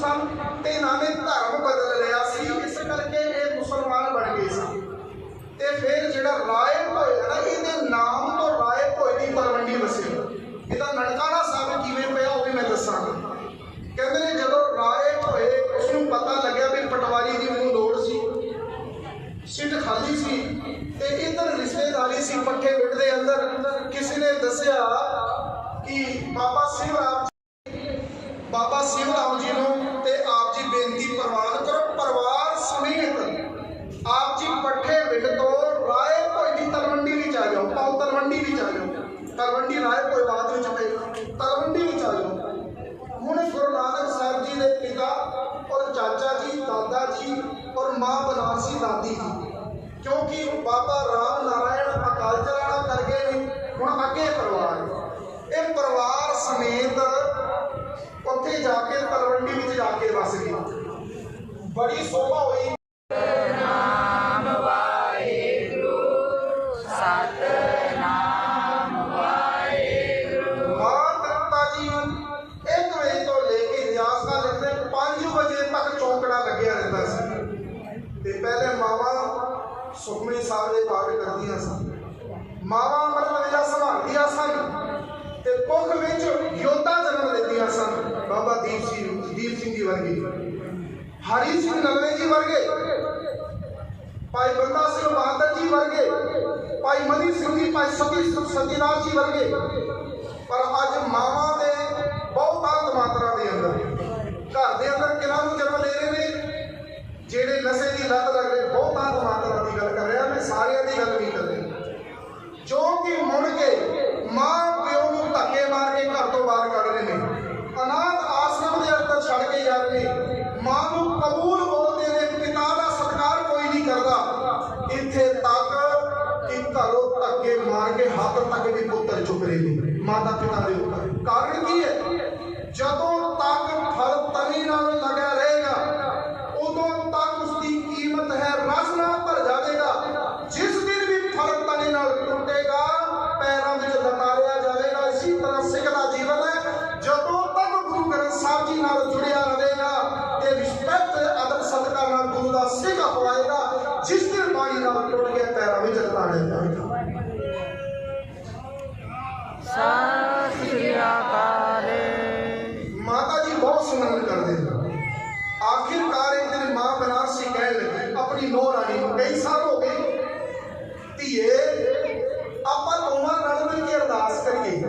ਸਨ ਤੇ ਇਹਨਾਂ ਨੇ ਧਰਮ ਬਦਲ ਲਿਆ ਸੀ, ਇਸ ਕਰਕੇ ਇਹ ਮੁਸਲਮਾਨ ਬਣ ਗਏ ਸੀ। ਤੇ ਫਿਰ ਜਿਹੜਾ ਰਾਏ ਭੋਏ ਨਾ, ਇਹਦੇ ਨਾਮ ਤੋਂ ਰਾਏ ਭੋਏ ਦੀ ਤਲਵੰਡੀ ਵਸੀ। ਇਹਦਾ ਨਨਕਾਣਾ ਸਾਹਿਬ ਕਿਵੇਂ ਪਿਆ ਉਹ ਵੀ ਮੈਂ ਦੱਸਾਂਗਾ। ਕਹਿੰਦੇ ਨੇ ਜਦੋਂ ਰਾਏ ਭੋਏ ਉਸ ਨੂੰ ਪਤਾ ਲੱਗਿਆ ਵੀ ਪਟਵਾਰੀ ਦੀ ਮੈਨੂੰ ਲੋੜ ਸੀ, ਸਿੱਟ ਖਾਲੀ ਸੀ, ਤੇ ਇਧਰ ਰਿਸ਼ਤੇਦਾਰੀ ਸੀ, ਪੱਠੇ ਪਿੰਡ ਦੇ ਅੰਦਰ। ਕਿਸੇ ਨੇ ਦੱਸਿਆ ਕਿ ਬਾਬਾ ਸਿੰਘ ਰਾਮ ਬਾਬਾ ਸਿੰਘ ਰਾਮ ਜੀ ਨੂੰ ਤੇ ਆਪ ਜੀ ਬੇਨਤੀ ਪ੍ਰਵਾਨ ਕਰੋ ਪਰਿਵਾਰ ਸਮੇਤ ਆਪ ਜੀ ਪੱਠੇ ਵਿੰਡ ਤੋਂ ਰਾਏ ਭੋਏ ਦੀ ਤਲਵੰਡੀ ਵਿੱਚ ਆ ਜਾਓ ਪਾਉ ਤਲਵੰਡੀ ਵਿੱਚ ਆ ਜਾਓ ਤਲਵੰਡੀ ਰਾਏ ਭੋਏ ਬਾਅਦ ਵਿੱਚ ਪਏਗਾ ਤਲਵੰਡੀ ਵਿੱਚ ਆ ਜਾਓ ਹੁਣ ਗੁਰੂ ਨਾਨਕ ਸਾਹਿਬ ਜੀ ਦੇ ਪਿਤਾ ਔਰ ਚਾਚਾ ਜੀ, ਦਾਦਾ ਜੀ ਔਰ ਮਾਂ ਬਨਾਰਸੀ ਦਾਦੀ ਜੀ। ਕਿਉਂਕਿ ਬਾਬਾ ਰਾਮ ਨਾਰਾਇਣ ਅਕਾਲ ਚਲਾਣਾ ਕਰ ਗਏ ਨੇ, ਹੁਣ ਅੱਗੇ ਪਰਿਵਾਰ ਇਹ ਪਰਿਵਾਰ ਸਮੇਤ ਉੱਥੇ ਜਾ ਕੇ ਤਲਵੰਡੀ ਵਿੱਚ ਜਾ ਕੇ ਵਸ ਗਏ। ਬੜੀ ਸੋਭਾ ਹੋਈ ਸੁਖਮਨੀ ਸਾਹਿਬ ਦੇ ਪਾਠ ਕਰਦੀਆਂ ਸਨ। ਮਾਵਾਂ ਮਤਲਬ ਜਿਹੜਾ ਸੰਭਾਲਦੀਆਂ ਸਨ ਤੇ ਕੁੱਖ ਵਿੱਚ ਯੋਧਾ ਜਨਮ ਲੈਂਦੀਆਂ ਸਨ। ਬਾਬਾ ਦੀਪ ਸਿੰਘ ਦੀਪ ਸਿੰਘ ਜੀ ਵਰਗੇ। ਹਰੀ ਸਿੰਘ ਨਲਵੇ ਜੀ ਵਰਗੇ। ਭਾਈ ਬੰਦਾ ਸਿੰਘ ਬਹਾਦਰ ਜੀ ਵਰਗੇ। ਭਾਈ ਮਨੀ ਸਿੰਘ ਜੀ, ਭਾਈ ਸਤੀ ਸਤੀਦਾਸ ਜੀ ਵਰਗੇ। ਪਰ ਅੱਜ ਮਾਵਾਂ ਦੇ ਬਹੁਤਾਤ ਮਾਤਰਾ ਦੇ ਅੰਦਰ ਘਰ ਦੇ ਅੰਦਰ ਕਿਹਨਾਂ ਨੂੰ ਜਨਮ ਦੇ ਰਹੇ ਨੇ ਜਿਹੜੇ ਨਸ਼ੇ ਦੀ ਲੱਤ ਲੱਗ ਰਹੀ ਬਹੁਤਾਤ ਮਾਤਰਾ ਦੀ ਗੱਲ ਕਰ ਰਿਹਾ ਮੈਂ ਸਾਰਿਆਂ ਦੀ ਗੱਲ ਨਹੀਂ ਕਰ ਰਿਹਾ ਜੋ ਕਿ ਮੁੜ ਕੇ ਮਾਂ ਪਿਓ ਨੂੰ ਧੱਕੇ ਮਾਰ ਕੇ ਰਹੇ ਨੇ। ਅਨਾਥ ਆਸ਼ਰਮ ਦੇ ਅੰਦਰ ਛੱਡ ਕੇ ਜਾ ਰਹੇ ਮਾਂ ਨੂੰ ਕਬੂਲ ਬੋਲਦੇ ਨੇ ਪਿਤਾ ਦਾ ਸਤਿਕਾਰ ਕੋਈ ਨਹੀਂ ਕਰਦਾ। ਇੱਥੇ ਤੱਕ ਕਿ ਘਰੋਂ ਧੱਕੇ ਮਾਰ ਕੇ ਹੱਥ ਤੱਕ ਵੀ ਪੁੱਤਰ ਚੁੱਕ ਰਹੇ ਨੇ। ਮਾਤਾ ਪਿਤਾ ਦੇ ਉੱਪਰ। ਕਾਰਨ ਕੀ ਹੈ ਜਦੋਂ ਤੱਕ ਫਲ ਤਨੀ ਨਾਲ ਲਗਾ ਰਹੇਗਾ ਉਦੋਂ ਤੱਕ ਉਸ ਦੀ ਕੀਮਤ ਹੈ ਰਸ ਨਾਲ ਭਰ ਜਾਵੇਗਾ ਜਿਸ ਦਿਨ ਵੀ ਫਲ ਤਨੀ ਨਾਲ ਟੁੱਟੇਗਾ ਪੈਰਾਂ ਵਿੱਚ ਲਤਾੜਿਆ ਜਾਵੇਗਾ ਇਸੇ ਤਰ੍ਹਾਂ ਸਿੱਖ ਦਾ ਜੀਵਨ ਹੈ ਜਦੋਂ ਤੱਕ ਗੁਰੂ ਗ੍ਰੰਥ ਸਾਹਿਬ ਜੀ ਨਾਲ ਜੁੜਿਆ ਰਹੇਗਾ ਤੇ ਰਿਸਪੈਕਟ ਅਦਬ ਸਤਿਕਾਰ ਨਾਲ ਗੁਰੂ ਦਾ ਸਿੱਖ ਅਪਣਾਏਗਾ ਜਿਸ ਬਾਣੀ ਨਾਲ ਟੁੱਟ ਗਿਆ ਪੈਰਾਂ ਵਿੱਚ ਲਤਾੜਿਆ ਜਾਵੇਗਾ ਸਤਿ ਸ੍ਰੀ ਅਕਾਲ। ਮਾਤਾ ਜੀ ਬਹੁਤ ਸਿਮਰਨ ਕਰਦੇ ਨੇ। ਆਖਿਰਕਾਰ ਇੱਕ ਦਿਨ ਮਾਂ ਬਨਾਰਸੀ ਕਹਿਣ ਲੱਗੀ ਆਪਣੀ ਨੂੰਹ ਰਾਣੀ ਨੂੰ ਕਈ ਸਾਲ ਹੋ ਗਏ। ਧੀਏ ਆਪਾਂ ਦੋਵਾਂ ਰਲ ਮਿਲ ਕੇ ਅਰਦਾਸ ਕਰੀਏ।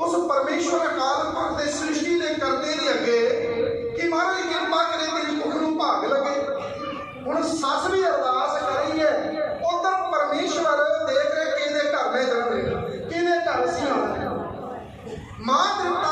ਉਸ ਪਰਮੇਸ਼ਵਰ ਅਕਾਲ ਪੁਰਖ ਦੇ ਸ੍ਰਿਸ਼ਟੀ ਦੇ ਕਰਤੇ ਦੇ ਅੱਗੇ ਕਿ ਮਹਾਰਾਜ ਕਿਰਪਾ ਕਰੇ ਤੇਰੀ ਮੁਖ ਨੂੰ ਭਾਗ ਲੱਗੇ। ਹੁਣ ਸੱਸ ਵੀ ਅਰਦਾਸ ਕਰੀ ਹੈ ਉਧਰ ਪਰਮੇਸ਼ਵਰ ਦੇਖ ਰਿਹਾ ਕਿਹਦੇ ਘਰ ਮੈਂ ਜਨਮ ਲੈਣਾ ਕਿਹਦੇ ਘਰ ਅਸੀਂ ਆਉਣਾ ਮਾਂ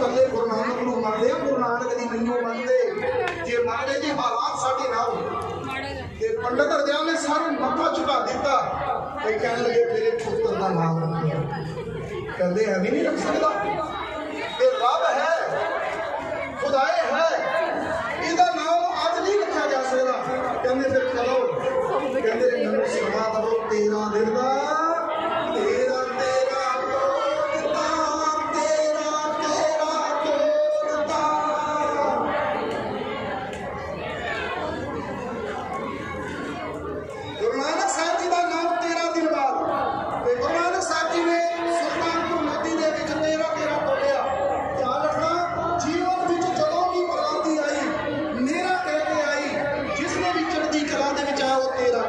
ਕੱਲੇ ਗੁਰੂ ਨਾਨਕ ਨੂੰ ਮੰਨਦੇ ਹਾਂ ਗੁਰੂ ਨਾਨਕ ਦੀ ਮੈਨੂੰ ਮੰਨਦੇ। ਜੇ ਮੰਨਦੇ ਜੇ ਹਾਲਾਤ ਸਾਡੇ ਨਾ ਤੇ ਪੰਡਤ ਹਰਦਿਆਲ ਨੇ ਸਾਰੇ ਮੱਥਾ ਝੁਕਾ ਦਿੱਤਾ, ਤੇ ਕਹਿਣ ਲੱਗੇ ਮੇਰੇ ਪੁੱਤਰ ਦਾ ਨਾਮ ਰੱਖੋ ਕਹਿੰਦੇ ਐਵੇਂ ਨਹੀਂ ਰੱਖ ਸਕਦਾ। ਇਹ ਰੱਬ ਹੈ, ਖੁਦਾਏ ਹੈ। ਇਹਦਾ ਨਾਮ ਅੱਜ ਨਹੀਂ ਰੱਖਿਆ ਜਾ ਸਕਦਾ। ਕਹਿੰਦੇ, ਫਿਰ ਚਲੋ ਕਹਿੰਦੇ, ਮੈਨੂੰ ਸਮਾਂ ਦਵੋ, ਤੇਰਾ ਦਿਨ ਦਾ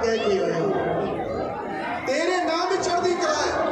तय की हुई तेरे नाम चढ़ती कला